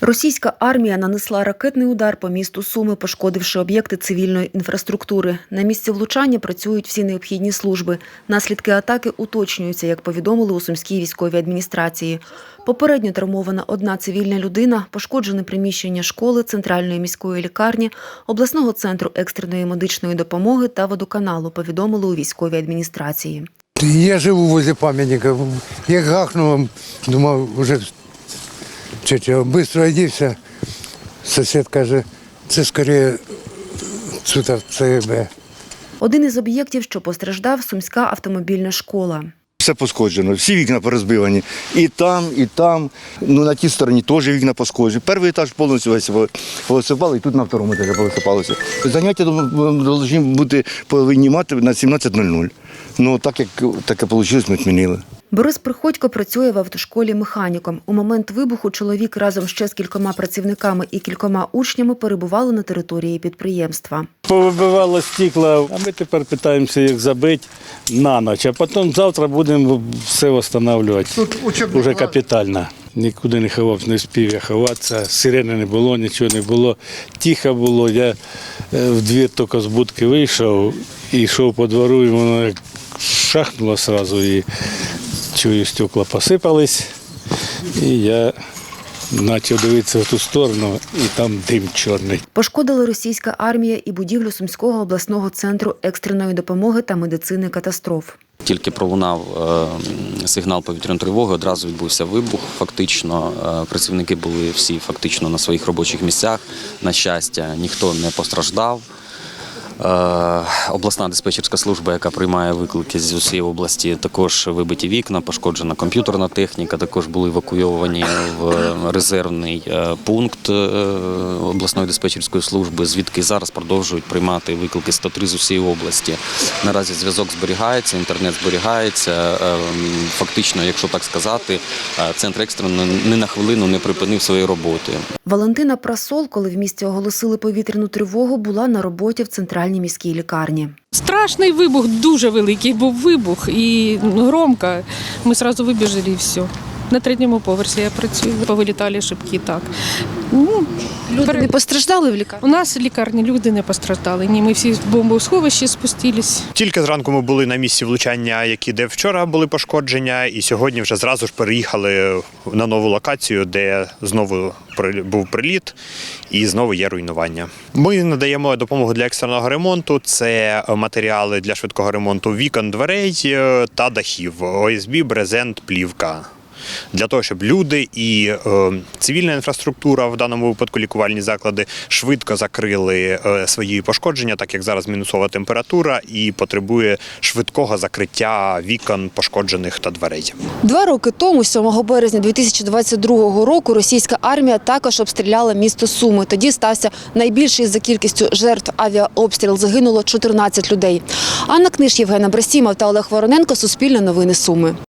Російська армія нанесла ракетний удар по місту Суми, пошкодивши об'єкти цивільної інфраструктури. На місці влучання працюють всі необхідні служби. Наслідки атаки уточнюються, як повідомили у Сумській військовій адміністрації. Попередньо травмована одна цивільна людина, пошкоджене приміщення школи, центральної міської лікарні, обласного центру екстреної медичної допомоги та водоканалу, повідомили у військовій адміністрації. Я живу возле пам'ятника. Я гахнув, думав, вже чече, швидко одівся. Сусід каже, це скоріше це ЦБ. Один із об'єктів, що постраждав, сумська автомобільна школа. Все пошкоджено, всі вікна порозбивані. І там, і там. Ну на тій стороні теж вікна пошкоджені. Перший етаж повністю весь повисипали, і тут на второму етажі повисипалося. Заняття повинні бути повинні мати на 17.00. Ну так як таке вийшло, ми змінили. Борис Приходько працює в автошколі механіком. У момент вибуху чоловік разом ще з кількома працівниками і кількома учнями перебували на території підприємства. Повибивало стекла, а ми тепер питаємося їх забити на ніч, а потім завтра будемо все встановлювати. Уже капітально. Нікуди не ховав, не встиг я ховатися. Сирени не було, нічого не було. Тихо було. Я е, в двір тільки з будки вийшов і йшов по двору, і воно як шахнуло одразу і чую, стекла посипались. І я почав дивитися в ту сторону, і там дим чорний. Пошкодила російська армія і будівлю Сумського обласного центру екстреної допомоги та медицини катастроф. Тільки пролунав е, сигнал повітряної тривоги, одразу відбувся вибух. Фактично, Е, працівники були всі фактично на своїх робочих місцях. На щастя, ніхто не постраждав. Е, Обласна диспетчерська служба, яка приймає виклики з усієї області, також вибиті вікна, пошкоджена комп'ютерна техніка. Також були евакуйовані в резервний е, пункт е, обласної диспетчерської служби, звідки зараз продовжують приймати виклики 103 з усієї області. Наразі зв'язок зберігається, інтернет зберігається. Фактично, якщо так сказати, центр екстрено ні на хвилину не припинив своєї роботи. Валентина Прасол, коли в місті оголосили повітряну тривогу, була на роботі в центральній міській лікарні. Страшний вибух, дуже великий був вибух і громко. Ми одразу вибіжали і все. На третьому поверсі я працюю. Повилітали шибки так. Ну, Люди пере- не постраждали в лікарні? У нас в лікарні люди не постраждали. Ні, ми всі в бомбосховищі спустились. Тільки зранку ми були на місці влучання, які де вчора були пошкодження, і сьогодні вже зразу ж переїхали на нову локацію, де знову був приліт і знову є руйнування. Ми надаємо допомогу для екстреного ремонту. Це матеріали для швидкого ремонту вікон, дверей е, та дахів, ОСБ, брезент, плівка. Для того, щоб люди і е, цивільна інфраструктура, в даному випадку лікувальні заклади, швидко закрили е, свої пошкодження, так як зараз мінусова температура і потребує швидкого закриття вікон пошкоджених та дверей. Два роки тому, 7 березня 2022 року, російська армія також обстріляла місто Суми. Тоді стався найбільший за кількістю жертв авіаобстріл. Загинуло 14 людей. Анна Книж, Євгена Брасімов та Олег Вороненко. Суспільне новини Суми.